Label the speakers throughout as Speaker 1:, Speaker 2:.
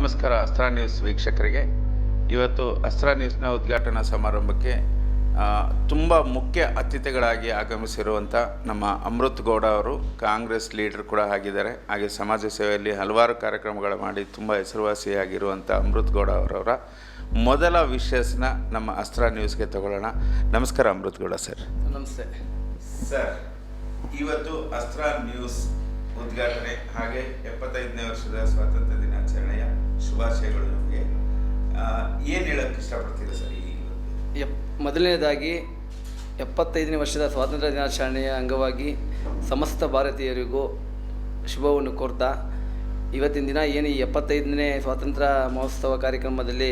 Speaker 1: ನಮಸ್ಕಾರ ಅಸ್ತ್ರ ನ್ಯೂಸ್ ವೀಕ್ಷಕರಿಗೆ. ಇವತ್ತು ಅಸ್ತ್ರ ನ್ಯೂಸ್ನ ಉದ್ಘಾಟನಾ ಸಮಾರಂಭಕ್ಕೆ ತುಂಬ ಮುಖ್ಯ ಅತಿಥಿಗಳಾಗಿ ಆಗಮಿಸಿರುವಂಥ ನಮ್ಮ ಅಮೃತ್ ಗೌಡ ಅವರು ಕಾಂಗ್ರೆಸ್ ಲೀಡರ್ ಕೂಡ ಆಗಿದ್ದಾರೆ. ಹಾಗೆ ಸಮಾಜ ಸೇವೆಯಲ್ಲಿ ಹಲವಾರು ಕಾರ್ಯಕ್ರಮಗಳು ಮಾಡಿ ತುಂಬ ಹೆಸರುವಾಸಿಯಾಗಿರುವಂಥ ಅಮೃತ್ ಗೌಡ ಅವರವರ ಮೊದಲ ವಿಷಯಸ್ನ ನಮ್ಮ ಅಸ್ತ್ರ ನ್ಯೂಸ್ಗೆ ತಗೊಳ್ಳೋಣ. ನಮಸ್ಕಾರ ಅಮೃತ್ ಗೌಡ ಸರ್.
Speaker 2: ನಮಸ್ತೆ.
Speaker 1: ಸರ್ ಇವತ್ತು ಅಸ್ತ್ರ ನ್ಯೂಸ್ ಉದ್ಘಾಟನೆ ಹಾಗೆ ಎಪ್ಪತ್ತೈದನೇ ವರ್ಷದ ಸ್ವಾತಂತ್ರ್ಯ ದಿನಾಚರಣೆಯ ಶುಭಾಶಯಗಳು ಏನು ಹೇಳಕ್ಕೆ ಇಷ್ಟಪಡ್ತೀರಾ ಸರ್ ಈ?
Speaker 2: ಎಪ್, ಮೊದಲನೇದಾಗಿ ಎಪ್ಪತ್ತೈದನೇ ವರ್ಷದ ಸ್ವಾತಂತ್ರ್ಯ ದಿನಾಚರಣೆಯ ಅಂಗವಾಗಿ ಸಮಸ್ತ ಭಾರತೀಯರಿಗೂ ಶುಭವನ್ನು ಕೋರ್ತಾ, ಇವತ್ತಿನ ದಿನ ಏನು ಈ ಎಪ್ಪತ್ತೈದನೇ ಸ್ವಾತಂತ್ರ್ಯ ಮಹೋತ್ಸವ ಕಾರ್ಯಕ್ರಮದಲ್ಲಿ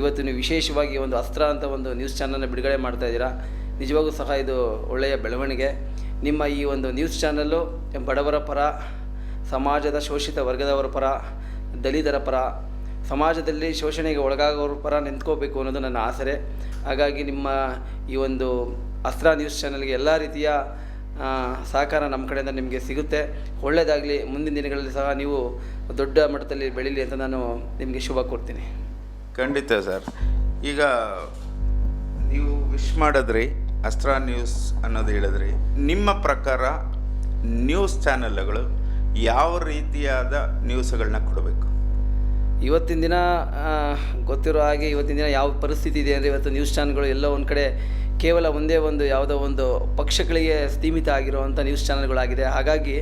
Speaker 2: ಇವತ್ತು ನೀವು ವಿಶೇಷವಾಗಿ ಒಂದು ಅಸ್ತ್ರ ಅಂತ ಒಂದು ನ್ಯೂಸ್ ಚಾನಲ್ನ ಬಿಡುಗಡೆ ಮಾಡ್ತಾ ಇದ್ದೀರಾ, ನಿಜವಾಗೂ ಸಹ ಇದು ಒಳ್ಳೆಯ ಬೆಳವಣಿಗೆ ನಿಮ್ಮ ಈ ಒಂದು ನ್ಯೂಸ್ ಚಾನಲ್ಲು ಬಡವರ ಪರ, ಸಮಾಜದ ಶೋಷಿತ ವರ್ಗದವರ ಪರ, ದಲಿತರ ಪರ ಸಮಾಜದಲ್ಲಿ ಶೋಷಣೆಗೆ ಒಳಗಾಗೋರ ಪರ ನಿಂತ್ಕೋಬೇಕು ಅನ್ನೋದು ನನ್ನ ಆಸರೆ. ಹಾಗಾಗಿ ನಿಮ್ಮ ಈ ಒಂದು ಅಸ್ತ್ರ ನ್ಯೂಸ್ ಚಾನಲ್ಗೆ ಎಲ್ಲ ರೀತಿಯ ಸಹಕಾರ ನಮ್ಮ ಕಡೆಯಿಂದ ನಿಮಗೆ ಸಿಗುತ್ತೆ. ಒಳ್ಳೆಯದಾಗಲಿ ಮುಂದಿನ ದಿನಗಳಲ್ಲಿ ಸಹ ನೀವು ದೊಡ್ಡ ಮಟ್ಟದಲ್ಲಿ ಬೆಳೀಲಿ ಅಂತ ನಾನು ನಿಮಗೆ ಶುಭ ಕೊಡ್ತೀನಿ
Speaker 1: ಖಂಡಿತ ಸರ್. ಈಗ ನೀವು ವಿಶ್ ಮಾಡಿದ್ರಿ, ಅಸ್ತ್ರ ನ್ಯೂಸ್ ಅನ್ನೋದು ಹೇಳಿದ್ರಿ. ನಿಮ್ಮ ಪ್ರಕಾರ ನ್ಯೂಸ್ ಚಾನೆಲ್ಗಳು ಯಾವ ರೀತಿಯಾದ ನ್ಯೂಸ್ಗಳನ್ನ ಕೊಡಬೇಕು?
Speaker 2: ಇವತ್ತಿನ ದಿನ ಗೊತ್ತಿರೋ ಹಾಗೆ ಇವತ್ತಿನ ದಿನ ಯಾವ ಪರಿಸ್ಥಿತಿ ಇದೆ ಅಂದರೆ ಇವತ್ತು ನ್ಯೂಸ್ ಚಾನಲ್ಗಳು ಎಲ್ಲೋ ಒಂದು ಕಡೆ ಕೇವಲ ಒಂದೇ ಒಂದು ಯಾವುದೋ ಒಂದು ಪಕ್ಷಗಳಿಗೆ ಸೀಮಿತ ಆಗಿರುವಂಥ ನ್ಯೂಸ್ ಚಾನಲ್ಗಳಾಗಿದೆ ಹಾಗಾಗಿ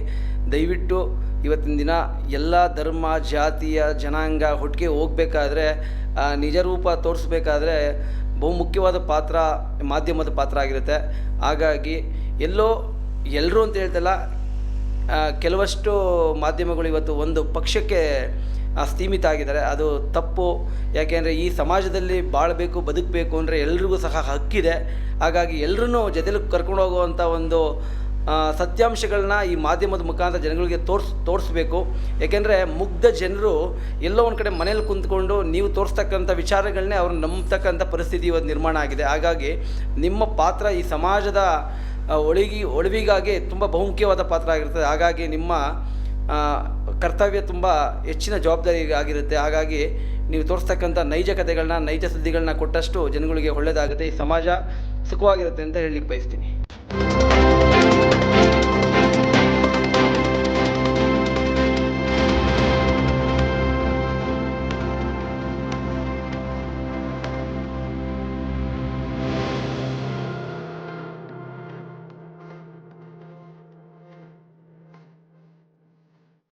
Speaker 2: ದಯವಿಟ್ಟು ಇವತ್ತಿನ ದಿನ ಎಲ್ಲ ಧರ್ಮ, ಜಾತಿಯ ಜನಾಂಗ ಒಟ್ಟಿಗೆ ಹೋಗಬೇಕಾದ್ರೆ ನಿಜ ರೂಪ ತೋರಿಸ್ಬೇಕಾದ್ರೆ ಬಹುಮುಖ್ಯವಾದ ಪಾತ್ರ ಮಾಧ್ಯಮದ ಪಾತ್ರ ಆಗಿರುತ್ತೆ. ಹಾಗಾಗಿ ಎಲ್ಲೋ ಎಲ್ಲರೂ ಅಂತ ಹೇಳ್ತಲ್ಲ ಕೆಲವಷ್ಟು ಮಾಧ್ಯಮಗಳು ಇವತ್ತು ಒಂದು ಪಕ್ಷಕ್ಕೆ ಸೀಮಿತ ಆಗಿದ್ದಾರೆ. ಅದು ತಪ್ಪು. ಯಾಕೆಂದರೆ ಈ ಸಮಾಜದಲ್ಲಿ ಬಾಳಬೇಕು, ಬದುಕಬೇಕು ಅಂದರೆ ಎಲ್ರಿಗೂ ಸಹ ಹಕ್ಕಿದೆ. ಹಾಗಾಗಿ ಎಲ್ಲರೂ ಜೊತೆಲಿ ಕರ್ಕೊಂಡು ಹೋಗುವಂಥ ಒಂದು ಸತ್ಯಾಂಶಗಳನ್ನ ಈ ಮಾಧ್ಯಮದ ಮುಖಾಂತರ ಜನಗಳಿಗೆ ತೋರ್ಸ್, ತೋರಿಸ್ಬೇಕು. ಯಾಕೆಂದರೆ ಮುಗ್ಧ ಜನರು ಎಲ್ಲೋ ಒಂದು ಕಡೆ ಮನೇಲಿ ಕುಂತ್ಕೊಂಡು ನೀವು ತೋರಿಸ್ತಕ್ಕಂಥ ವಿಚಾರಗಳನ್ನೇ ಅವ್ರು ನಂಬತಕ್ಕಂಥ ಪರಿಸ್ಥಿತಿ ಇವತ್ತು ನಿರ್ಮಾಣ ಆಗಿದೆ. ಹಾಗಾಗಿ ನಿಮ್ಮ ಪಾತ್ರ ಈ ಸಮಾಜದ ಒಳಗಿ, ಒಳವಿಗಾಗಿ ತುಂಬ ಬಹುಮುಖ್ಯವಾದ ಪಾತ್ರ ಆಗಿರ್ತದೆ. ಹಾಗಾಗಿ ನಿಮ್ಮ ಕರ್ತವ್ಯ ತುಂಬ ಹೆಚ್ಚಿನ ಜವಾಬ್ದಾರಿ ಆಗಿರುತ್ತೆ. ಹಾಗಾಗಿ ನೀವು ತೋರಿಸ್ತಕ್ಕಂಥ ನೈಜ ಕಥೆಗಳನ್ನ ನೈಜ ಸುದ್ದಿಗಳನ್ನ ಕೊಟ್ಟಷ್ಟು ಜನಗಳಿಗೆ ಒಳ್ಳೆಯದಾಗುತ್ತೆ ಈ ಸಮಾಜ ಸುಖವಾಗಿರುತ್ತೆ ಅಂತ ಹೇಳಲಿಕ್ಕೆ ಬಯಸ್ತೀನಿ.